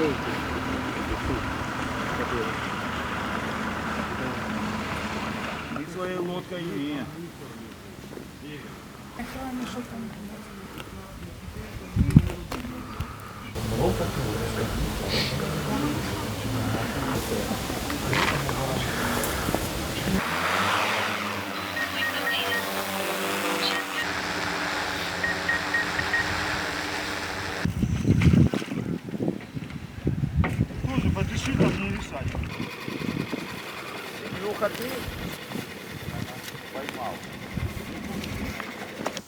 ячейки. И своей лодкой и... Thank you там не решай. Илюха, ти поймав.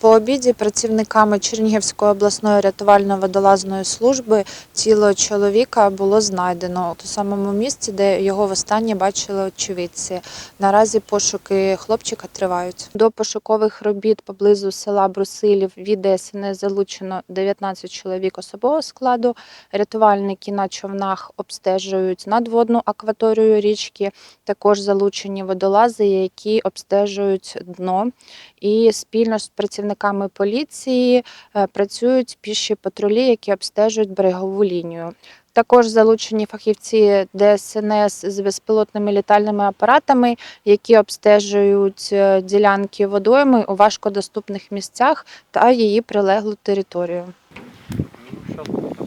По обіді працівниками Чернігівської обласної рятувально-водолазної служби тіло чоловіка було знайдено у самому місці, де його востаннє бачили очевидці. Наразі пошуки хлопчика тривають. До пошукових робіт поблизу села Брусилів від ДСНС залучено 19 чоловік особового складу. Рятувальники на човнах обстежують надводну акваторію річки. Також залучені водолази, які обстежують дно і спільно з працівниками поліції е, працюють піші патрулі, які обстежують берегову лінію. Також залучені фахівці ДСНС з безпілотними літальними апаратами, які обстежують е, ділянки водойми у важкодоступних місцях та її прилеглу територію. Зараз